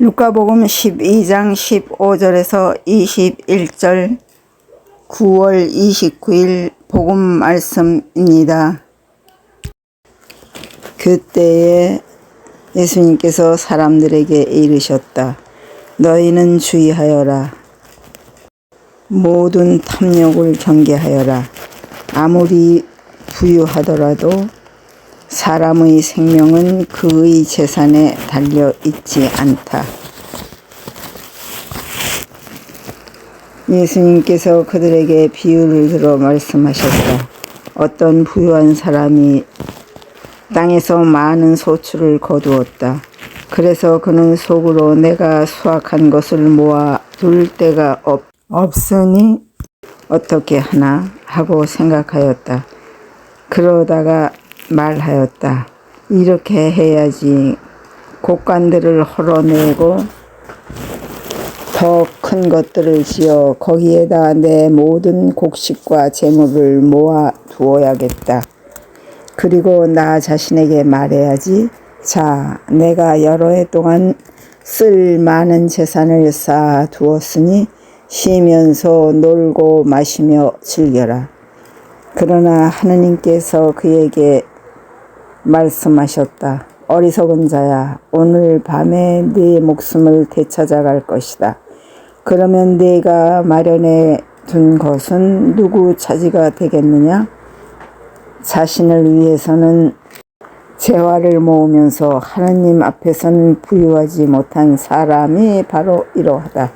루카복음 12장 15절에서 21절 9월 29일 복음 말씀입니다. 그때에 예수님께서 사람들에게 이르셨다. 너희는 주의하여라. 모든 탐욕을 경계하여라. 아무리 부유하더라도 사람의 생명은 그의 재산에 달려 있지 않다. 예수님께서 그들에게 비유를 들어 말씀하셨다. 어떤 부유한 사람이 땅에서 많은 소출을 거두었다. 그래서 그는 속으로 내가 수확한 것을 모아 둘 데가 없, 없으니 어떻게 하나 하고 생각하였다. 그러다가 말하였다. 이렇게 해야지 곡간들을 헐어내고 더 큰 것들을 지어 거기에다 내 모든 곡식과 재물을 모아 두어야겠다. 그리고 나 자신에게 말해야지. 자, 내가 여러 해 동안 쓸 많은 재산을 쌓아 두었으니 쉬면서 놀고 마시며 즐겨라. 그러나 하느님께서 그에게 말씀하셨다. 어리석은 자야, 오늘 밤에 네 목숨을 되찾아갈 것이다. 그러면 네가 마련해 둔 것은 누구 차지가 되겠느냐? 자신을 위해서는 재화를 모으면서 하느님 앞에서는 부유하지 못한 사람이 바로 이러하다.